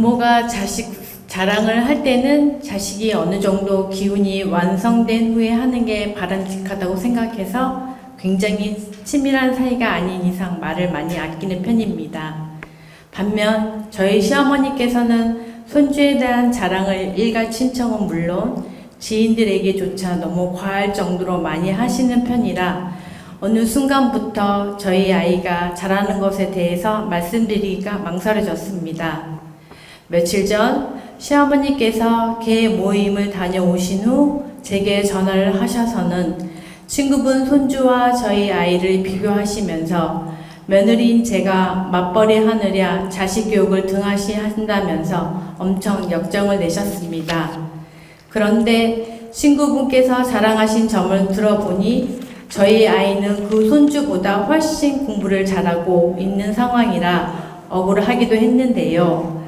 부모가 자식 자랑을 할 때는 자식이 어느 정도 기운이 완성된 후에 하는 게 바람직하다고 생각해서 굉장히 친밀한 사이가 아닌 이상 말을 많이 아끼는 편입니다. 반면 저희 시어머니께서는 손주에 대한 자랑을 일가 친척은 물론 지인들에게조차 너무 과할 정도로 많이 하시는 편이라 어느 순간부터 저희 아이가 잘하는 것에 대해서 말씀드리기가 망설여졌습니다. 며칠 전 시어머니께서 개 모임을 다녀오신 후 제게 전화를 하셔서는 친구분 손주와 저희 아이를 비교하시면서 며느리인 제가 맞벌이 하느랴 자식 교육을 등하시 한다면서 엄청 역정을 내셨습니다. 그런데 친구분께서 자랑하신 점을 들어보니 저희 아이는 그 손주보다 훨씬 공부를 잘하고 있는 상황이라 억울하기도 했는데요.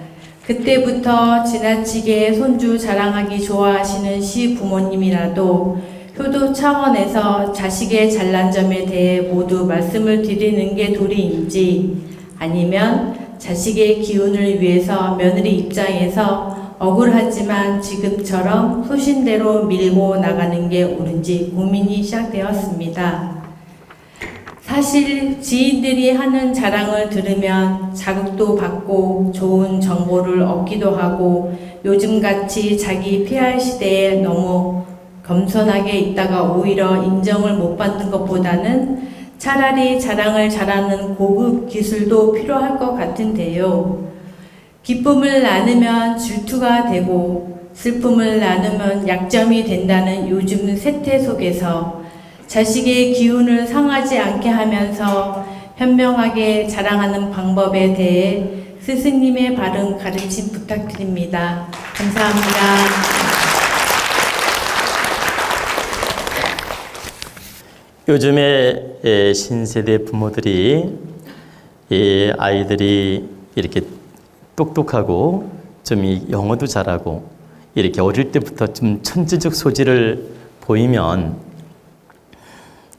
그때부터 지나치게 손주 자랑하기 좋아하시는 시 부모님이라도 효도 차원에서 자식의 잘난 점에 대해 모두 말씀을 드리는 게 도리인지 아니면 자식의 기운을 위해서 며느리 입장에서 억울하지만 지금처럼 소신대로 밀고 나가는 게 옳은지 고민이 시작되었습니다. 사실 지인들이 하는 자랑을 들으면 자극도 받고 좋은 정보를 얻기도 하고 요즘같이 자기 PR 시대에 너무 겸손하게 있다가 오히려 인정을 못 받는 것보다는 차라리 자랑을 잘하는 고급 기술도 필요할 것 같은데요. 기쁨을 나누면 질투가 되고 슬픔을 나누면 약점이 된다는 요즘 세태 속에서 자식의 기운을 상하지 않게 하면서 현명하게 자랑하는 방법에 대해 스승님의 바른 가르침 부탁드립니다. 감사합니다. 요즘에 예, 신세대 부모들이 이 아이들이 이렇게 똑똑하고 좀이 영어도 잘하고 이렇게 어릴 때부터 좀 천재적 소질을 보이면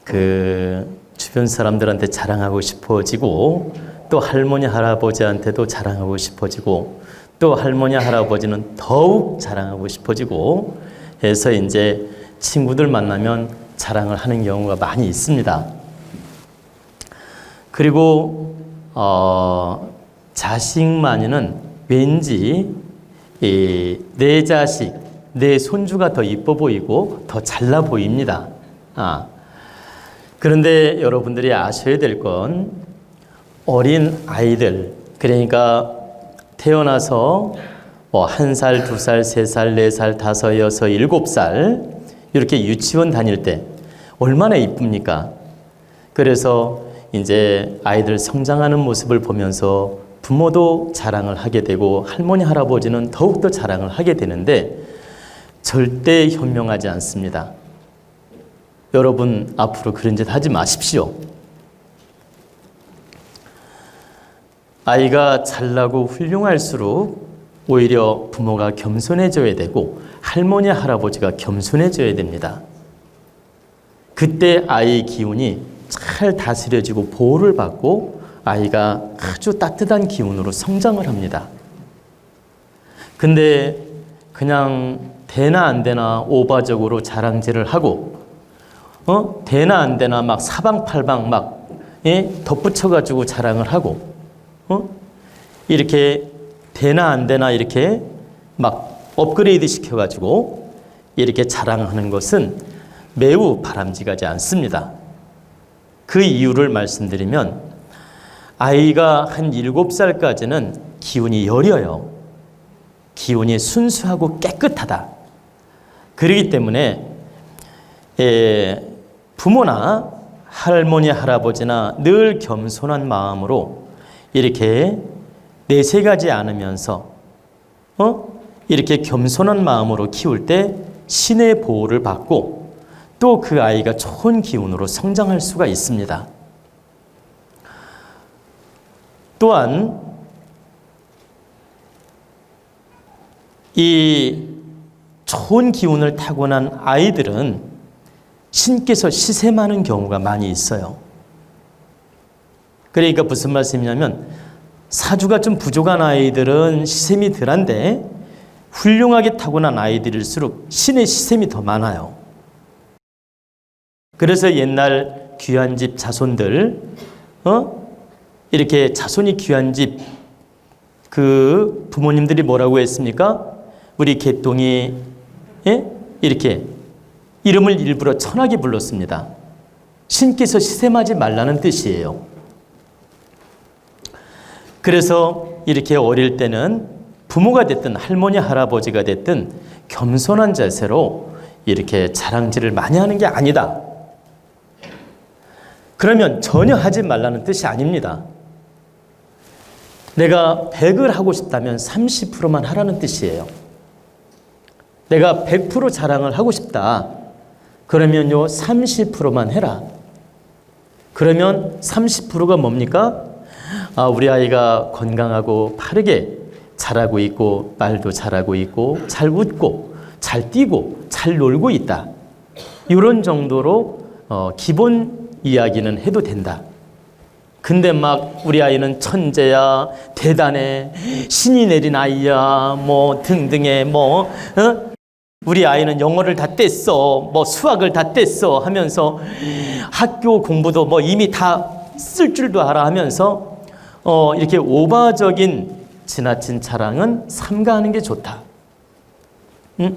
그 주변 사람들한테 자랑하고 싶어지고 또 할머니 할아버지한테도 자랑하고 싶어지고 또 할머니 할아버지는 더욱 자랑하고 싶어지고 해서 이제 친구들 만나면 자랑을 하는 경우가 많이 있습니다. 그리고 어, 자식만이는 왠지 이, 내 자식, 내 손주가 더 이뻐 보이고 더 잘나 보입니다. 아, 그런데 여러분들이 아셔야 될 건 어린 아이들, 그러니까 태어나서 뭐 한 살, 두 살, 세 살, 네 살, 다섯, 여섯, 일곱 살 이렇게 유치원 다닐 때 얼마나 이쁩니까? 그래서 이제 아이들 성장하는 모습을 보면서 부모도 자랑을 하게 되고 할머니 할아버지는 더욱더 자랑을 하게 되는데 절대 현명하지 않습니다. 여러분 앞으로 그런 짓 하지 마십시오. 아이가 잘나고 훌륭할수록 오히려 부모가 겸손해져야 되고 할머니 할아버지가 겸손해져야 됩니다. 그때 아이의 기운이 잘 다스려지고 보호를 받고 아이가 아주 따뜻한 기운으로 성장을 합니다. 근데 그냥 되나 안 되나 오바적으로 자랑질을 하고 어 되나 안 되나 막 사방팔방 막 예? 덧붙여 가지고 자랑을 하고 어 이렇게 되나 안 되나 이렇게 막 업그레이드 시켜 가지고 이렇게 자랑하는 것은 매우 바람직하지 않습니다. 그 이유를 말씀드리면 아이가 한 7살까지는 기운이 여려요. 기운이 순수하고 깨끗하다. 그렇기 때문에 에, 부모나 할머니, 할아버지나 늘 겸손한 마음으로 이렇게 내세가지 않으면서 어? 이렇게 겸손한 마음으로 키울 때 신의 보호를 받고 또 그 아이가 좋은 기운으로 성장할 수가 있습니다. 또한 이 좋은 기운을 타고난 아이들은 신께서 시샘하는 경우가 많이 있어요. 그러니까 무슨 말씀이냐면 사주가 좀 부족한 아이들은 시샘이 덜한데 훌륭하게 타고난 아이들일수록 신의 시샘이 더 많아요. 그래서 옛날 귀한 집 자손들, 어? 이렇게 자손이 귀한 집 그 부모님들이 뭐라고 했습니까? 우리 개똥이 예? 이렇게 이름을 일부러 천하게 불렀습니다. 신께서 시샘하지 말라는 뜻이에요. 그래서 이렇게 어릴 때는 부모가 됐든 할머니 할아버지가 됐든 겸손한 자세로 이렇게 자랑질을 많이 하는 게 아니다. 그러면 전혀 하지 말라는 뜻이 아닙니다. 내가 100을 하고 싶다면 30%만 하라는 뜻이에요. 내가 100% 자랑을 하고 싶다. 그러면 요, 30%만 해라. 그러면 30%가 뭡니까? 아, 우리 아이가 건강하고 바르게 자라고 있고, 말도 잘하고 있고, 잘 웃고, 잘 뛰고, 잘 놀고 있다. 이런 정도로 어, 기본 이야기는 해도 된다. 근데 막 우리 아이는 천재야, 대단해, 신이 내린 아이야, 뭐 등등의 뭐 어? 우리 아이는 영어를 다 뗐어, 뭐 수학을 다 뗐어 하면서 학교 공부도 뭐 이미 다 쓸 줄도 알아 하면서 어 이렇게 오바적인 지나친 자랑은 삼가하는 게 좋다. 응?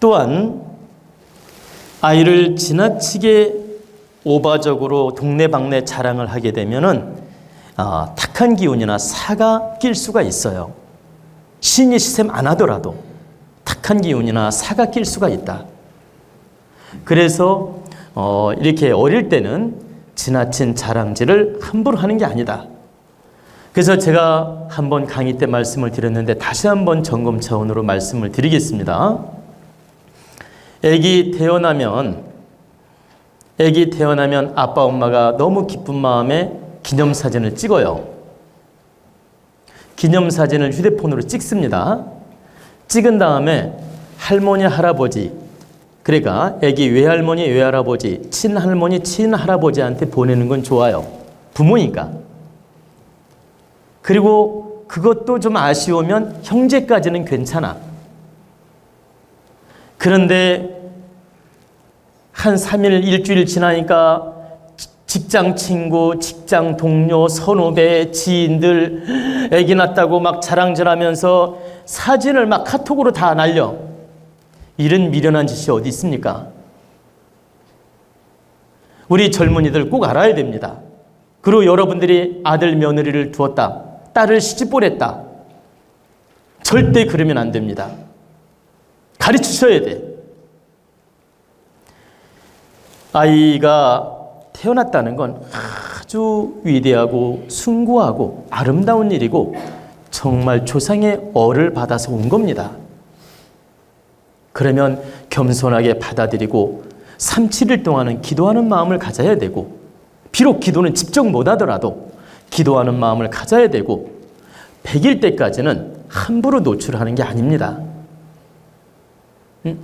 또한 아이를 지나치게 오바적으로 동네방네 자랑을 하게 되면은 아, 탁한 기운이나 사가 낄 수가 있어요. 신이 시샘 안 하더라도 탁한 기운이나 사가 낄 수가 있다. 그래서 어, 이렇게 어릴 때는 지나친 자랑질을 함부로 하는 게 아니다. 그래서 제가 한번 강의 때 말씀을 드렸는데 다시 한번 점검 차원으로 말씀을 드리겠습니다. 아기 태어나면 아기 태어나면 아빠 엄마가 너무 기쁜 마음에 기념사진을 찍어요. 기념사진을 휴대폰으로 찍습니다. 찍은 다음에 할머니, 할아버지, 그러니까 애기 외할머니, 외할아버지, 친할머니, 친할아버지한테 보내는 건 좋아요. 부모니까. 그리고 그것도 좀 아쉬우면 형제까지는 괜찮아. 그런데 한 3일, 일주일 지나니까 직장 친구, 직장 동료, 선후배, 지인들 애기 낳았다고 막 자랑질하면서 사진을 막 카톡으로 다 날려. 이런 미련한 짓이 어디 있습니까? 우리 젊은이들 꼭 알아야 됩니다. 그리고 여러분들이 아들 며느리를 두었다. 딸을 시집 보냈다. 절대 그러면 안 됩니다. 가르치셔야 돼. 아이가 태어났다는 건 아주 위대하고 숭고하고 아름다운 일이고 정말 조상의 어를 받아서 온 겁니다. 그러면 겸손하게 받아들이고 3, 7일 동안은 기도하는 마음을 가져야 되고 비록 기도는 직접 못하더라도 기도하는 마음을 가져야 되고 100일 때까지는 함부로 노출하는 게 아닙니다. 응?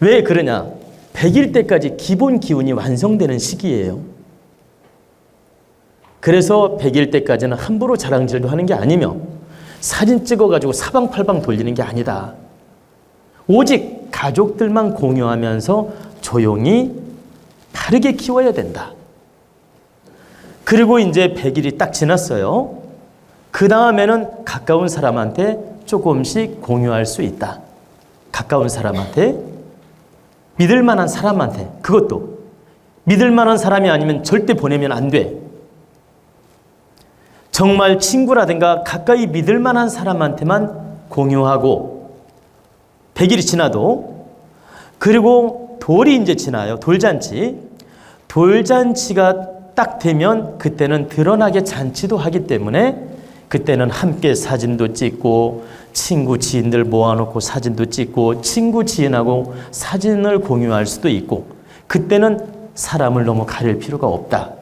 왜 그러냐? 100일 때까지 기본 기운이 완성되는 시기예요. 그래서 100일 때까지는 함부로 자랑질도 하는 게 아니며 사진 찍어가지고 사방팔방 돌리는 게 아니다. 오직 가족들만 공유하면서 조용히 바르게 키워야 된다. 그리고 이제 100일이 딱 지났어요. 그 다음에는 가까운 사람한테 조금씩 공유할 수 있다. 가까운 사람한테 믿을 만한 사람한테 그것도 믿을 만한 사람이 아니면 절대 보내면 안 돼. 정말 친구라든가 가까이 믿을 만한 사람한테만 공유하고 100일이 지나도 그리고 돌이 이제 지나요. 돌잔치. 돌잔치가 딱 되면 그때는 드러나게 잔치도 하기 때문에 그때는 함께 사진도 찍고 친구 지인들 모아놓고 사진도 찍고 친구 지인하고 사진을 공유할 수도 있고 그때는 사람을 너무 가릴 필요가 없다.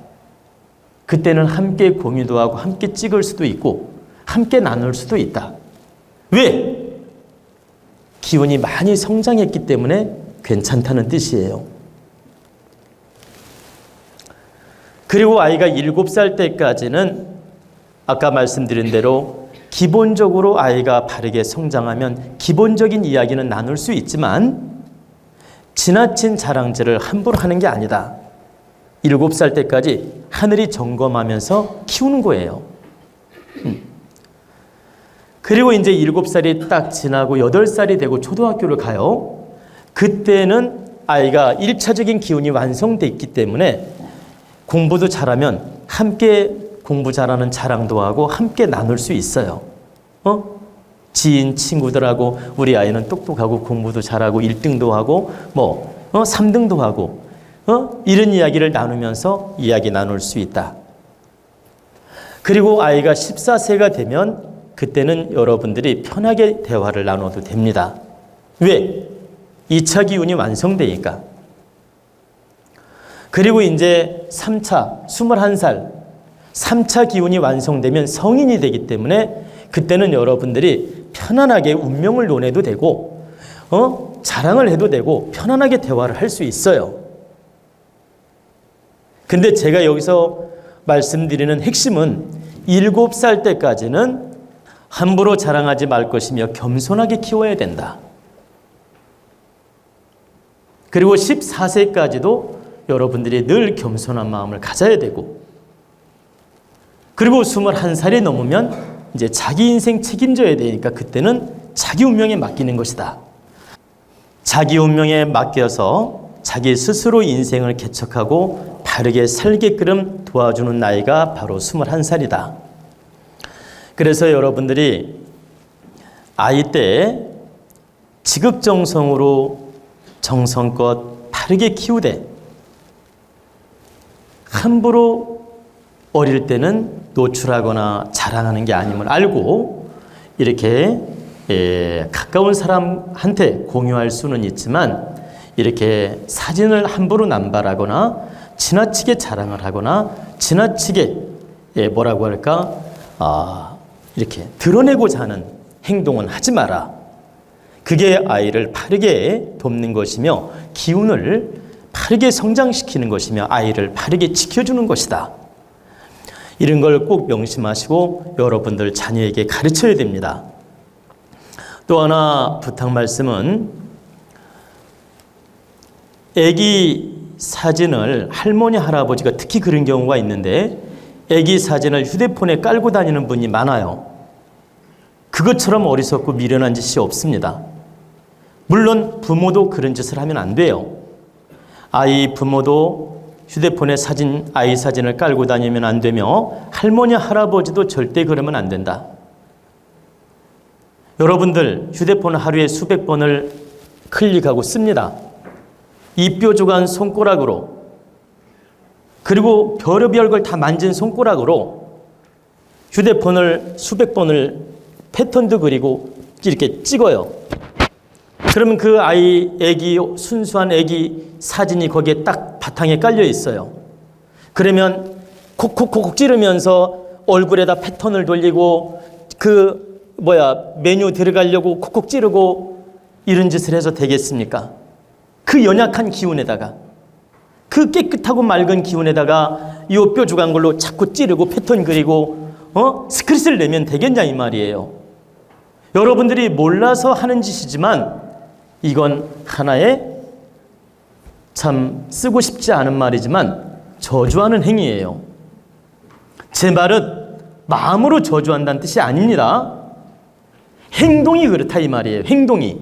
그때는 함께 공유도 하고 함께 찍을 수도 있고 함께 나눌 수도 있다. 왜? 기운이 많이 성장했기 때문에 괜찮다는 뜻이에요. 그리고 아이가 7살 때까지는 아까 말씀드린 대로 기본적으로 아이가 바르게 성장하면 기본적인 이야기는 나눌 수 있지만 지나친 자랑질을 함부로 하는 게 아니다. 7살 때까지 하늘이 점검하면서 키우는 거예요. 음. 그리고 이제 7살이 딱 지나고 8살이 되고 초등학교를 가요. 그때는 아이가 1차적인 기운이 완성돼 있기 때문에 공부도 잘하면 함께 공부 잘하는 자랑도 하고 함께 나눌 수 있어요. 어? 지인 친구들하고 우리 아이는 똑똑하고 공부도 잘하고 1등도 하고 뭐 어? 3등도 하고 어? 이런 이야기를 나누면서 이야기 나눌 수 있다. 그리고 아이가 14세가 되면 그때는 여러분들이 편하게 대화를 나눠도 됩니다. 왜? 2차 기운이 완성되니까. 그리고 이제 3차, 21살, 3차 기운이 완성되면 성인이 되기 때문에 그때는 여러분들이 편안하게 운명을 논해도 되고, 어? 자랑을 해도 되고, 편안하게 대화를 할 수 있어요. 근데 제가 여기서 말씀드리는 핵심은 7살 때까지는 함부로 자랑하지 말 것이며 겸손하게 키워야 된다. 그리고 14세까지도 여러분들이 늘 겸손한 마음을 가져야 되고, 그리고 21살이 넘으면 이제 자기 인생 책임져야 되니까 그때는 자기 운명에 맡기는 것이다. 자기 운명에 맡겨서 자기 스스로 인생을 개척하고 바르게 살게끔 도와주는 나이가 바로 21살이다. 그래서 여러분들이 아이 때 지극정성으로 정성껏 바르게 키우되 함부로 어릴 때는 노출하거나 자랑하는 게 아님을 알고 이렇게 예, 가까운 사람한테 공유할 수는 있지만 이렇게 사진을 함부로 남발하거나 지나치게 자랑을 하거나 지나치게 예, 뭐라고 할까 아, 이렇게 드러내고자 하는 행동은 하지 마라. 그게 아이를 바르게 돕는 것이며 기운을 바르게 성장시키는 것이며 아이를 바르게 지켜주는 것이다. 이런 걸 꼭 명심하시고 여러분들 자녀에게 가르쳐야 됩니다. 또 하나 부탁 말씀은 아기 사진을 할머니 할아버지가 특히 그런 경우가 있는데 아기 사진을 휴대폰에 깔고 다니는 분이 많아요. 그것처럼 어리석고 미련한 짓이 없습니다. 물론 부모도 그런 짓을 하면 안 돼요. 아이 부모도 휴대폰에 사진 아이 사진을 깔고 다니면 안 되며 할머니 할아버지도 절대 그러면 안 된다. 여러분들 휴대폰 하루에 수백 번을 클릭하고 씁니다. 이 뾰족한 손가락으로 그리고 별의별 걸 다 만진 손가락으로 휴대폰을 수백 번을 패턴도 그리고 이렇게 찍어요. 그러면 그 아이 애기 순수한 애기 사진이 거기에 딱 바탕에 깔려 있어요. 그러면 콕콕콕 찌르면서 얼굴에다 패턴을 돌리고 그 뭐야 메뉴 들어가려고 콕콕 찌르고 이런 짓을 해서 되겠습니까? 그 연약한 기운에다가 그 깨끗하고 맑은 기운에다가 이 뾰족한 걸로 자꾸 찌르고 패턴 그리고 어 스크릿을 내면 되겠냐 이 말이에요. 여러분들이 몰라서 하는 짓이지만 이건 하나의 참 쓰고 싶지 않은 말이지만 저주하는 행위예요. 제 말은 마음으로 저주한다는 뜻이 아닙니다. 행동이 그렇다 이 말이에요. 행동이.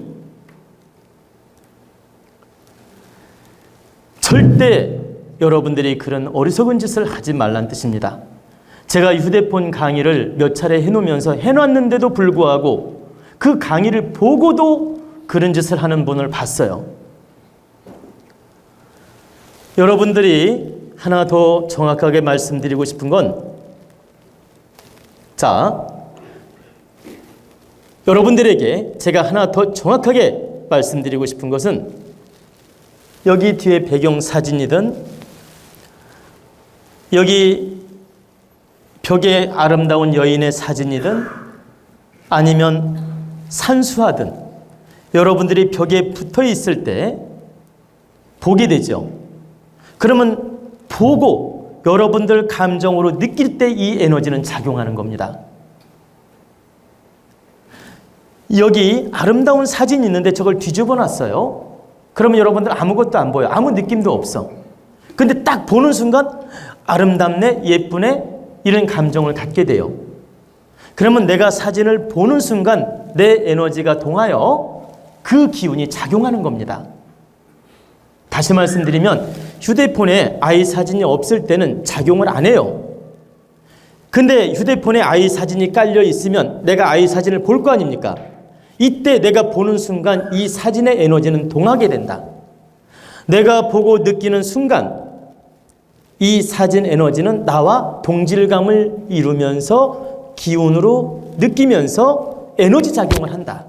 절대 여러분들이 그런 어리석은 짓을 하지 말란 뜻입니다. 제가 휴대폰 강의를 몇 차례 해놓으면서 해놨는데도 불구하고 그 강의를 보고도 그런 짓을 하는 분을 봤어요. 여러분들이 하나 더 정확하게 말씀드리고 싶은 건, 자, 여러분들에게 제가 하나 더 정확하게 말씀드리고 싶은 것은 여기 뒤에 배경 사진이든 여기 벽에 아름다운 여인의 사진이든 아니면 산수화든 여러분들이 벽에 붙어 있을 때 보게 되죠. 그러면 보고 여러분들 감정으로 느낄 때 이 에너지는 작용하는 겁니다. 여기 아름다운 사진이 있는데 저걸 뒤집어 놨어요. 그러면 여러분들 아무것도 안 보여. 아무 느낌도 없어. 근데 딱 보는 순간 아름답네, 예쁘네, 이런 감정을 갖게 돼요. 그러면 내가 사진을 보는 순간 내 에너지가 동하여 그 기운이 작용하는 겁니다. 다시 말씀드리면 휴대폰에 아이 사진이 없을 때는 작용을 안 해요. 근데 휴대폰에 아이 사진이 깔려 있으면 내가 아이 사진을 볼 거 아닙니까? 이때 내가 보는 순간 이 사진의 에너지는 동하게 된다. 내가 보고 느끼는 순간 이 사진 에너지는 나와 동질감을 이루면서 기운으로 느끼면서 에너지 작용을 한다.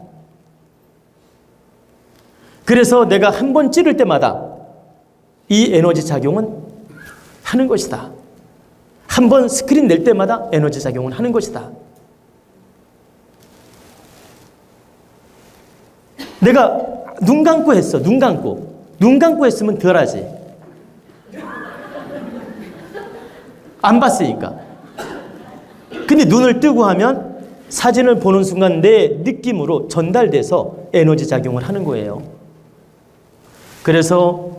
그래서 내가 한 번 찌를 때마다 이 에너지 작용은 하는 것이다. 한 번 스크린 낼 때마다 에너지 작용을 하는 것이다. 내가 눈 감고 했어. 눈 감고. 눈 감고 했으면 덜 하지. 안 봤으니까. 근데 눈을 뜨고 하면 사진을 보는 순간 내 느낌으로 전달돼서 에너지 작용을 하는 거예요. 그래서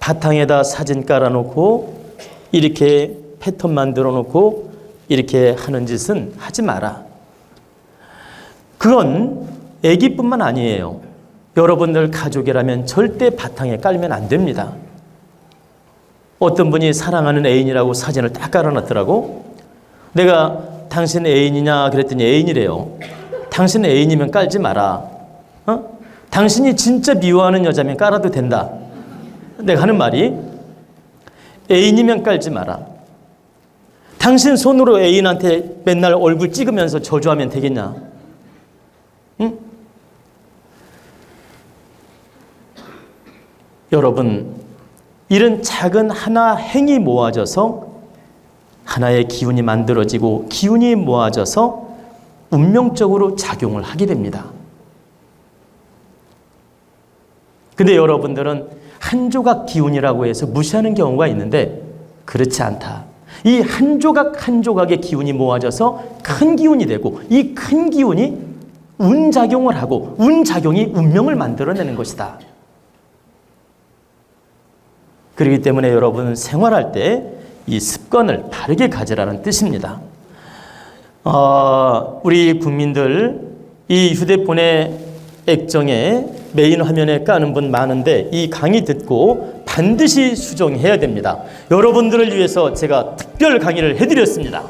바탕에다 사진 깔아놓고 이렇게 패턴 만들어 놓고 이렇게 하는 짓은 하지 마라. 그건 애기뿐만 아니에요. 여러분들 가족이라면 절대 바탕에 깔면 안 됩니다. 어떤 분이 사랑하는 애인이라고 사진을 딱 깔아놨더라고. 내가 당신 애인이냐 그랬더니 애인이래요. 당신 애인이면 깔지 마라. 어? 당신이 진짜 미워하는 여자면 깔아도 된다. 내가 하는 말이 애인이면 깔지 마라. 당신 손으로 애인한테 맨날 얼굴 찍으면서 저주하면 되겠냐? 응? 여러분, 이런 작은 하나 행이 모아져서 하나의 기운이 만들어지고 기운이 모아져서 운명적으로 작용을 하게 됩니다. 근데 여러분들은 한 조각 기운이라고 해서 무시하는 경우가 있는데 그렇지 않다. 이 한 조각 한 조각의 기운이 모아져서 큰 기운이 되고 이 큰 기운이 운작용을 하고 운작용이 운명을 만들어내는 것이다. 그렇기 때문에 여러분 생활할 때 이 습관을 바르게 가지라는 뜻입니다. 어, 우리 국민들 이 휴대폰의 액정에 메인 화면에 까는 분 많은데 이 강의 듣고 반드시 수정해야 됩니다. 여러분들을 위해서 제가 특별 강의를 해드렸습니다.